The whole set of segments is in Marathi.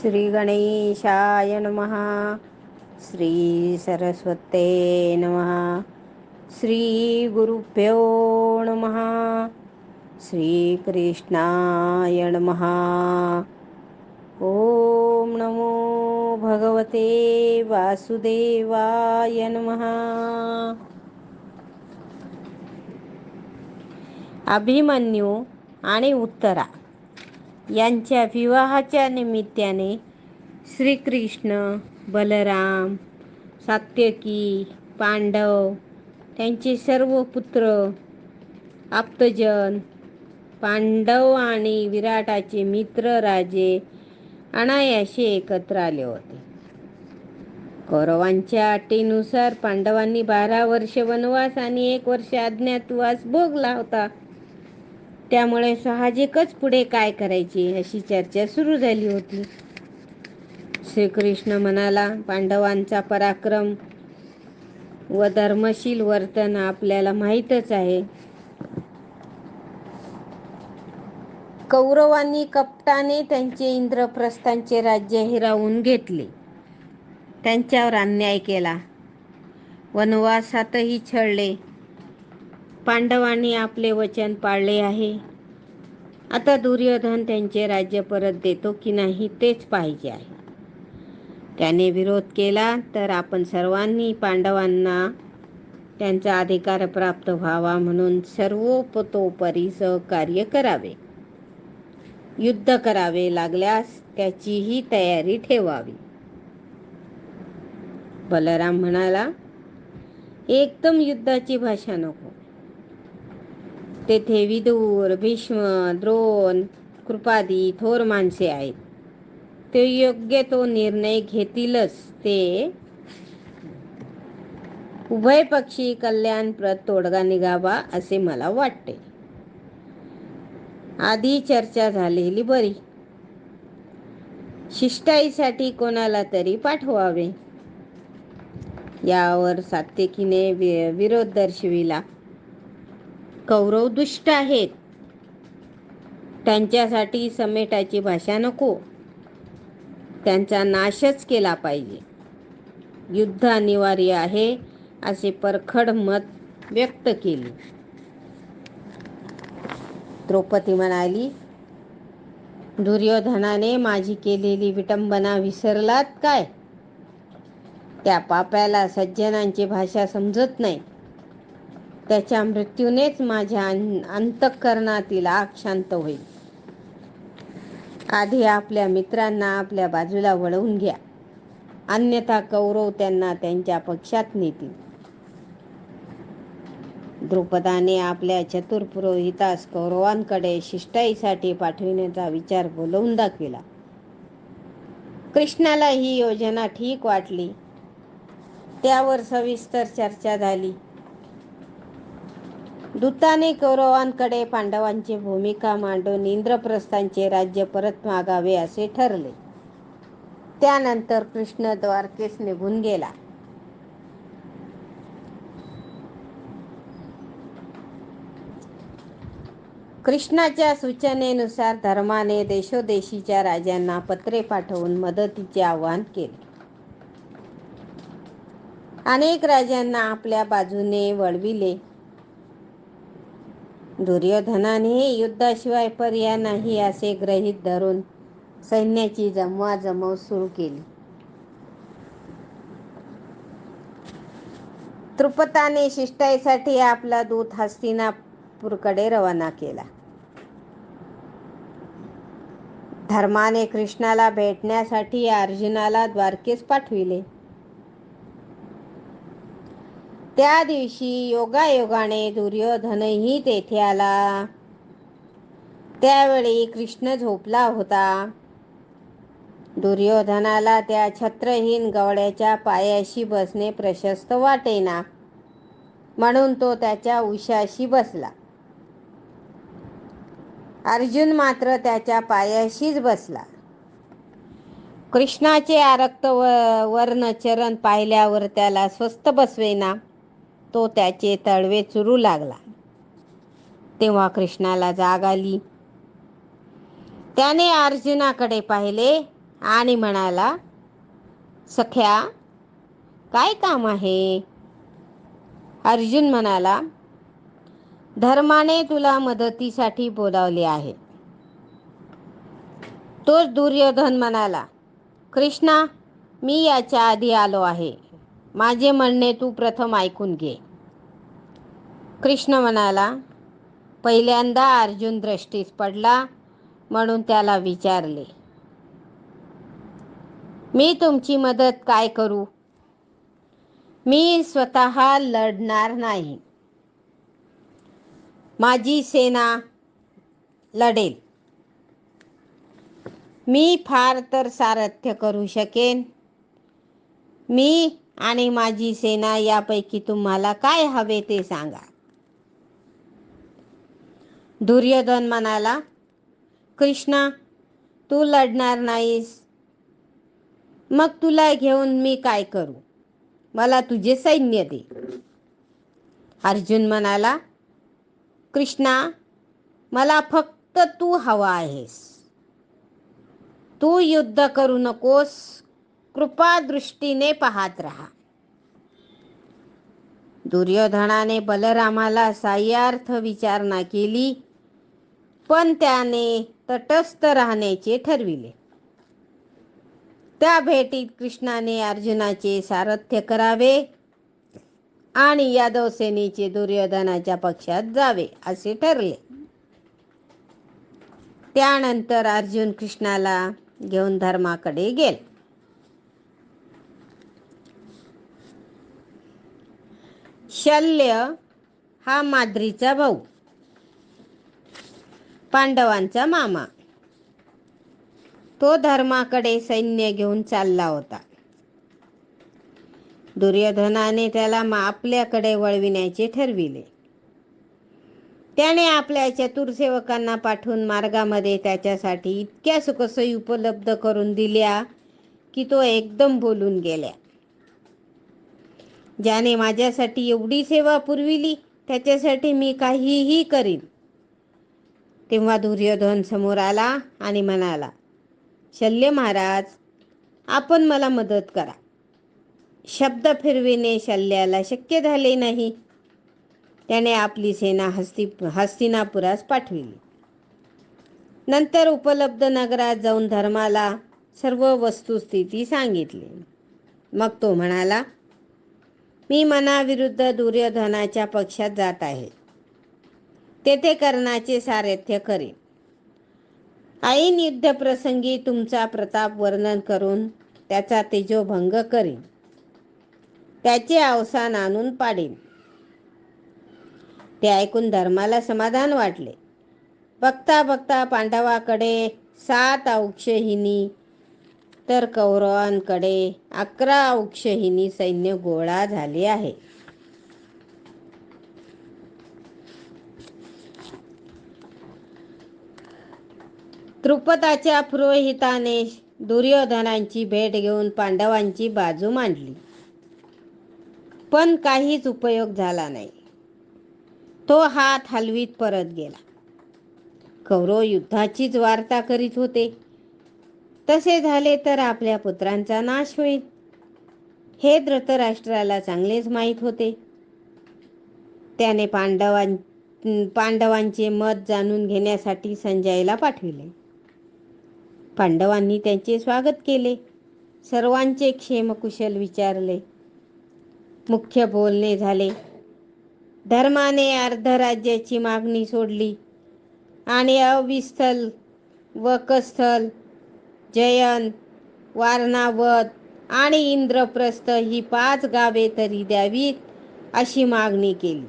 श्रीगणेशाय नमः। श्री सरस्वते नमः। श्रीगुरुभ्यो नमः। श्रीकृष्णाय नमः। ॐ नमो भगवते वासुदेवाय नमः। अभिमन्यू आणि उत्तरा। यांच्या विवाहाच्या निमित्ताने श्रीकृष्ण बलराम सात्यकी पांडव त्यांचे सर्व पुत्र आप्तजन पांडव आणि विराटाचे मित्र राजे अनायाशी एकत्र आले होते. कौरवांच्या अटीनुसार पांडवांनी बारा वर्ष वनवास आणि एक वर्ष अज्ञातवास भोगला होता. त्यामुळे साहजिकच पुढे काय करायचे अशी चर्चा सुरू झाली होती. श्रीकृष्ण म्हणाला पांडवांचा पराक्रम व धर्मशील वर्तन आपल्याला माहीतच आहे. कौरवांनी कपटाने त्यांचे इंद्रप्रस्थांचे राज्य हिरावून घेतले. त्यांच्यावर अन्याय केला. वनवासातही छळले. पांडवांनी आपले वचन पाळले आहे. आता दुर्योधन त्यांचे राज्य परत देतो की नाही तेच पाहिजे आहे. त्याने विरोध केला तर आपण सर्वांनी पांडवांना त्यांचा अधिकार प्राप्त व्हावा म्हणून सर्वोपतोपरी सहकार्य करावे. युद्ध करावे लागल्यास त्याचीही तयारी ठेवावी. बलराम म्हणाला एकदम युद्धाची भाषा नको. तेथे विदूर भीष्म द्रोण कृपादी थोर माणसे आहेत. ते योग्य तो निर्णय घेतीलच. ते उभय पक्षी कल्याणप्रद तोडगा निघावा असे मला वाटते. आधी चर्चा झालेली बरी. शिष्टाईसाठी कोणाला तरी पाठवावे. यावर सात्यकीने विरोध दर्शविला. कौरव दुष्ट आहेत. त्यांच्यासाठी समेटाची भाषा नको. त्यांचा नाशच केला पाहिजे. युद्ध अनिवार्य आहे असे परखड मत व्यक्त केले. द्रौपदी म्हणाली दुर्योधनाने माझी केलेली विटंबना विसरलात काय? त्या पाप्याला सज्जनांची भाषा समजत नाही. त्याच्या मृत्यूनेच माझ्या अंतःकरणातील आग शांत होईल. आधी आपल्या मित्रांना आपल्या बाजूला वळवून घ्या. अन्यथा कौरव त्यांना त्यांच्या पक्षात नेतील. द्रुपदाने आपल्या चतुर पुरोहितास कौरवांकडे शिष्टाईसाठी पाठविण्याचा विचार बोलवून दाखविला कृष्णाला ही योजना ठीक वाटली. त्यावर सविस्तर चर्चा झाली. दूताने कौरवांकडे पांडवांची भूमिका मांडून इंद्रप्रस्थांचे राज्य परत मागावे असे ठरले. त्यानंतर कृष्ण द्वारकेस निघून गेला. कृष्णाच्या सूचनेनुसार धर्माने देशोदेशीच्या राजांना पत्रे पाठवून मदतीचे आवाहन केले. अनेक राजांना आपल्या बाजूने वळविले. दुर्योधनाने युद्धाशिवाय पर्याय नाही असे ग्रहित धरून सैन्याची जमवाजमव सुरू केली. त्रुपताने शिष्टाईसाठी आपला दूत हस्तिनापूरकडे रवाना केला. धर्माने कृष्णाला भेटण्यासाठी अर्जुनाला द्वारकेस पाठविले. त्या दिवशी योगायोगाने दुर्योधनही तेथे आला. त्यावेळी कृष्ण झोपला होता. दुर्योधनाला त्या छत्रहीन गवड्याच्या पायाशी बसणे प्रशस्त वाटेना म्हणून तो त्याच्या उशाशी बसला. अर्जुन मात्र त्याच्या पायाशीच बसला. कृष्णाचे आरक्त व वर्ण चरण पाहिल्यावर त्याला स्वस्त बसवेना तो त्याचे तळवे चुरू लागला. तेव्हा कृष्णाला जाग आली. त्याने अर्जुनाकडे पाहिले आणि म्हणाला सख्या काय काम आहे? अर्जुन म्हणाला धर्माने तुला मदतीसाठी बोलावले आहे. तोच दुर्योधन म्हणाला कृष्णा मी याच्या आधी आलो आहे. माझे म्हणणे तू प्रथम ऐकून घे. कृष्ण म्हणाला पहिल्यांदा अर्जुन दृष्टीस पडला म्हणून त्याला विचारले. मी तुमची मदत काय करू? मी स्वतः लढणार नाही. माझी सेना लढेल. मी फार तर सारथ्य करू शकेन. मी आणि माझी सेना यापैकी तुम्हाला काय हवे ते सांगा. दुर्योधन म्हणाला कृष्णा तू लढणार नाहीस. मग तुला घेऊन मी काय करू? मला तुझे सैन्य दे. अर्जुन म्हणाला कृष्णा मला फक्त तू हवा आहेस. तू युद्ध करू नकोस. कृपा दृष्टीने पाहत राहा. दुर्योधनाने बलरामाला साह्यार्थ विचारणा केली पण त्याने तटस्थ राहण्याचे ठरविले. त्या भेटीत कृष्णाने अर्जुनाचे सारथ्य करावे आणि यादव सेनेचे दुर्योधनाच्या पक्षात जावे असे ठरले. त्यानंतर अर्जुन कृष्णाला घेऊन धर्माकडे गेला. शल्य हा माद्रीचा भाऊ. पांडवांचा मामा. तो धर्माकडे सैन्य घेऊन चालला होता. दुर्योधनाने त्याला मा आपल्याकडे वळविण्याचे ठरविले. त्याने आपल्या चतुरसेवकांना पाठवून मार्गामध्ये त्याच्यासाठी इतक्या सुखसोयी उपलब्ध करून दिल्या की तो एकदम बोलून गेल्या. ज्याने माझ्यासाठी एवढी सेवा पुरविली त्याच्यासाठी मी काहीही करीन. तेव्हा दुर्योधन समोर आला आणि म्हणाला शल्य महाराज आपण मला मदत करा. शब्द फिरविणे शल्याला शक्य झाले नाही. त्याने आपली सेना हस्ती हस्तिनापुरास पाठविली. नंतर उपलब्ध नगरात जाऊन धर्माला सर्व वस्तुस्थिती सांगितली. मग तो म्हणाला मी मनाविरुद्ध दुर्योधनाच्या पक्षात जात आहे. तेथे कर्णाचे सारथ्य करेन. ऐन युद्धप्रसंगी तुमचा प्रताप वर्णन करून त्याचा तेजोभंग करीन. त्याचे अवसान आणून पाडेन. ते ऐकून धर्माला समाधान वाटले. बघता बघता पांडवाकडे सात औक्षहिनी तर कौरवांकडे अकरा औक्षहिनी सैन्य गोळा झाले आहे. त्रुपदाच्या पुरोहिताने दुर्योधनांची भेट घेऊन पांडवांची बाजू मांडली. पण काहीच उपयोग झाला नाही. तो हात हलवीत परत गेला. कौरव युद्धाचीच वार्ता करीत होते. तसे झाले तर आपल्या पुत्रांचा नाश होईल. हे धृतराष्ट्राला चांगलेच माहीत होते. त्याने पांडवां पांडवांचे मत जाणून घेण्यासाठी संजयला पाठविले. पांडवांनी त्यांचे स्वागत केले. सर्वांचे क्षेमकुशल विचारले. मुख्य बोलणे झाले. धर्माने अर्धराज्याची मागणी सोडली आणि अविस्थल वकस्थल जयन वारणावत आणि इंद्रप्रस्थ ही पाच गावे तरी द्यावीत अशी मागणी केली.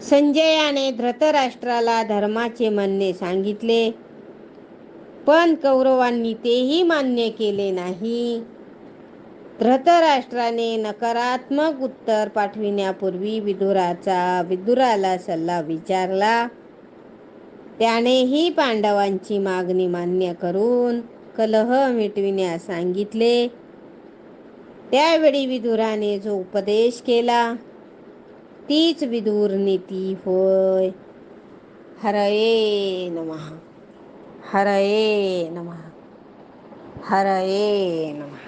संजयाने धृतराष्ट्राला धर्माचे म्हणणे सांगितले पण कौरवांनी तेही मान्य केले नाही. धृतराष्ट्राने नकारात्मक उत्तर पाठविण्यापूर्वी विदुराचा विदुराला सल्ला विचारला. त्यानेही पांडवांची मागणी मान्य करून कलह मिटविण्यास सांगितले. त्यावेळी विदुराने जो उपदेश केला तीच विदूर नीती होय. हरये नम हरये नम हरये नमः.